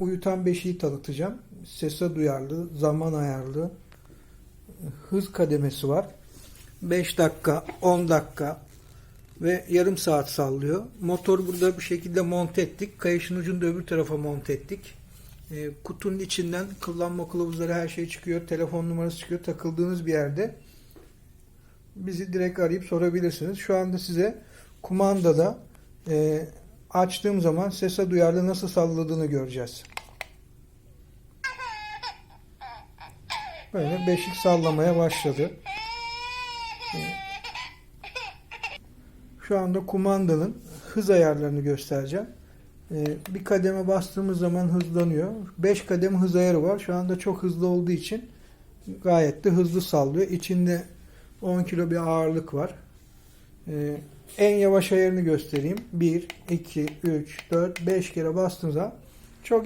Uyutan beşiği tanıtacağım. Sese duyarlı, zaman ayarlı, hız kademesi var. 5 dakika, 10 dakika ve yarım saat sallıyor. Motor burada bir şekilde monte ettik. Kayışın ucunu öbür tarafa monte ettik. E, kutunun içinden kullanma kılavuzları her şey çıkıyor. Telefon numarası çıkıyor. Takıldığınız bir yerde bizi direkt arayıp sorabilirsiniz. Şu anda size kumandada e, açtığım zaman sese duyarlı nasıl salladığını göreceğiz. Böyle beşik sallamaya başladı. Şu anda kumandanın hız ayarlarını göstereceğim. E, Bir kademe bastığımız zaman hızlanıyor. 5 kademe hız ayarı var. Şu anda çok hızlı olduğu için gayet de hızlı sallıyor. İçinde 10 kilo bir ağırlık var. Ee, en yavaş ayarını göstereyim. 1, 2, 3, 4, 5 kere bastığınızda çok